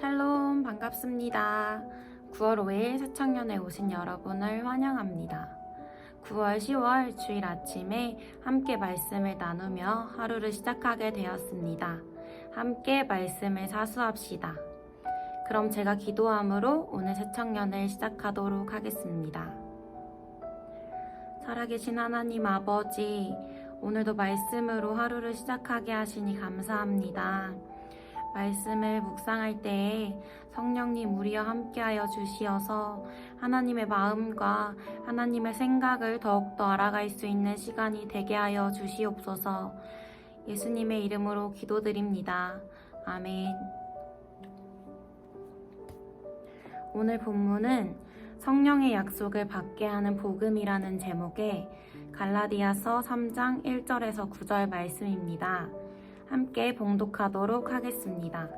샬롬 반갑습니다. 9월 5일 새창년에 오신 여러분을 환영합니다. 9월 10월 주일 아침에 함께 말씀을 나누며 하루를 시작하게 되었습니다. 함께 말씀을 사수합시다. 그럼 제가 기도함으로 오늘 새창년을 시작하도록 하겠습니다. 살아계신 하나님 아버지, 오늘도 말씀으로 하루를 시작하게 하시니 감사합니다. 말씀을 묵상할 때에 성령님 우리와 함께하여 주시어서 하나님의 마음과 하나님의 생각을 더욱더 알아갈 수 있는 시간이 되게 하여 주시옵소서 예수님의 이름으로 기도드립니다. 아멘. 오늘 본문은 성령의 약속을 받게 하는 복음이라는 제목의 갈라디아서 3장 1절에서 9절 말씀입니다. 함께 봉독하도록 하겠습니다.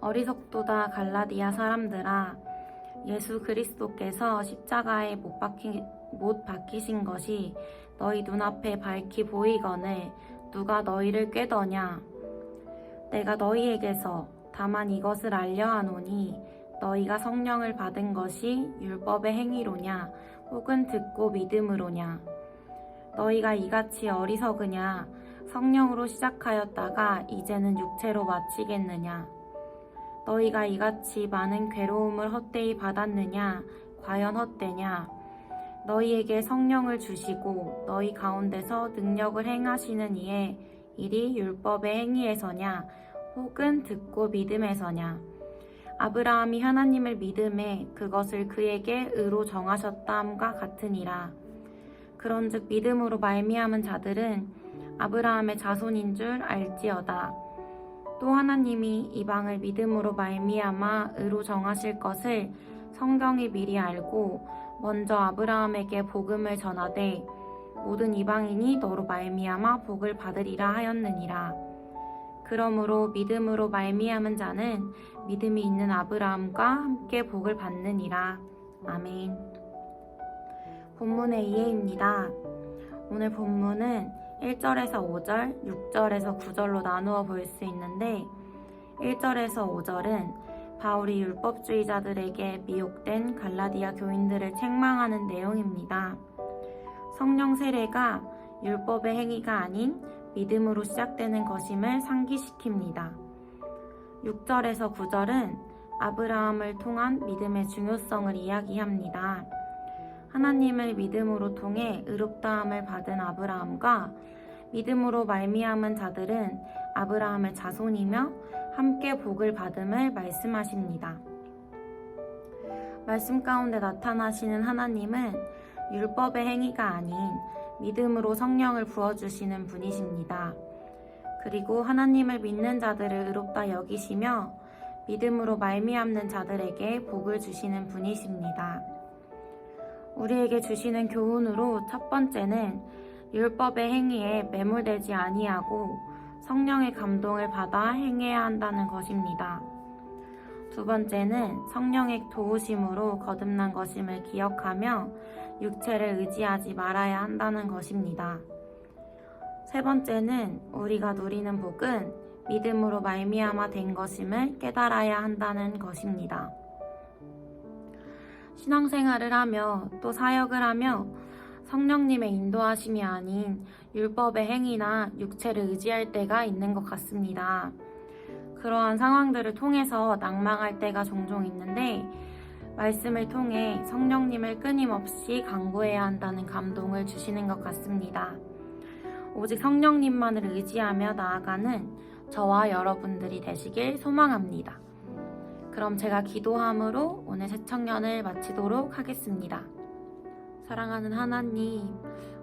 어리석도다 갈라디아 사람들아 예수 그리스도께서 십자가에 못, 박히, 못 박히신 것이 너희 눈앞에 밝히 보이거늘 누가 너희를 꾀더냐? 내가 너희에게서 다만 이것을 알려 하노니 너희가 성령을 받은 것이 율법의 행위로냐 혹은 듣고 믿음으로냐? 너희가 이같이 어리석으냐 성령으로 시작하였다가 이제는 육체로 마치겠느냐? 너희가 이같이 많은 괴로움을 헛되이 받았느냐? 과연 헛되냐? 너희에게 성령을 주시고 너희 가운데서 능력을 행하시는 이에 일이 율법의 행위에서냐? 혹은 듣고 믿음에서냐? 아브라함이 하나님을 믿음에 그것을 그에게 의로 정하셨다함과 같으니라. 그런즉 믿음으로 말미암은 자들은 아브라함의 자손인 줄 알지어다. 또 하나님이 이방을 믿음으로 말미암아 의로 정하실 것을 성경이 미리 알고 먼저 아브라함에게 복음을 전하되 모든 이방인이 너로 말미암아 복을 받으리라 하였느니라. 그러므로 믿음으로 말미암은 자는 믿음이 있는 아브라함과 함께 복을 받느니라. 아멘. 본문의 이해입니다. 오늘 본문은 1절에서 5절, 6절에서 9절로 나누어 볼 수 있는데 1절에서 5절은 바울이 율법주의자들에게 미혹된 갈라디아 교인들을 책망하는 내용입니다. 성령 세례가 율법의 행위가 아닌 믿음으로 시작되는 것임을 상기시킵니다. 6절에서 9절은 아브라함을 통한 믿음의 중요성을 이야기합니다. 하나님을 믿음으로 통해 의롭다함을 받은 아브라함과 믿음으로 말미암은 자들은 아브라함의 자손이며 함께 복을 받음을 말씀하십니다. 말씀 가운데 나타나시는 하나님은 율법의 행위가 아닌 믿음으로 성령을 부어주시는 분이십니다. 그리고 하나님을 믿는 자들을 의롭다 여기시며 믿음으로 말미암는 자들에게 복을 주시는 분이십니다. 우리에게 주시는 교훈으로 첫 번째는 율법의 행위에 매몰되지 아니하고 성령의 감동을 받아 행해야 한다는 것입니다. 두 번째는 성령의 도우심으로 거듭난 것임을 기억하며 육체를 의지하지 말아야 한다는 것입니다. 세 번째는 우리가 누리는 복은 믿음으로 말미암아 된 것임을 깨달아야 한다는 것입니다. 신앙생활을 하며 또 사역을 하며 성령님의 인도하심이 아닌 율법의 행위나 육체를 의지할 때가 있는 것 같습니다. 그러한 상황들을 통해서 낭망할 때가 종종 있는데 말씀을 통해 성령님을 끊임없이 강구해야 한다는 감동을 주시는 것 같습니다. 오직 성령님만을 의지하며 나아가는 저와 여러분들이 되시길 소망합니다. 그럼 제가 기도함으로 오늘 새 청년을 마치도록 하겠습니다. 사랑하는 하나님,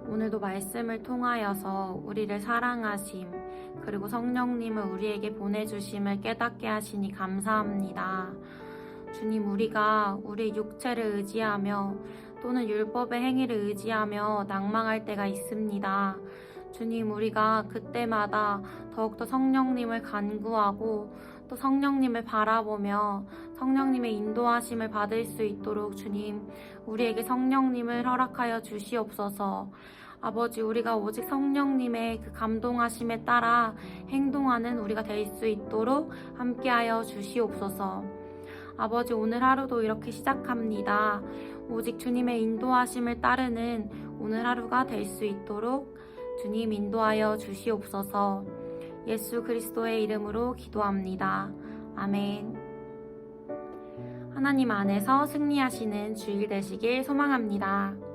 오늘도 말씀을 통하여서 우리를 사랑하심, 그리고 성령님을 우리에게 보내주심을 깨닫게 하시니 감사합니다. 주님, 우리가 우리 육체를 의지하며 또는 율법의 행위를 의지하며 낭망할 때가 있습니다. 주님, 우리가 그때마다 더욱더 성령님을 간구하고 또 성령님을 바라보며 성령님의 인도하심을 받을 수 있도록 주님, 우리에게 성령님을 허락하여 주시옵소서. 아버지, 우리가 오직 성령님의 그 감동하심에 따라 행동하는 우리가 될 수 있도록 함께하여 주시옵소서. 아버지, 오늘 하루도 이렇게 시작합니다. 오직 주님의 인도하심을 따르는 오늘 하루가 될 수 있도록 주님 인도하여 주시옵소서. 예수 그리스도의 이름으로 기도합니다. 아멘. 하나님 안에서 승리하시는 주일 되시길 소망합니다.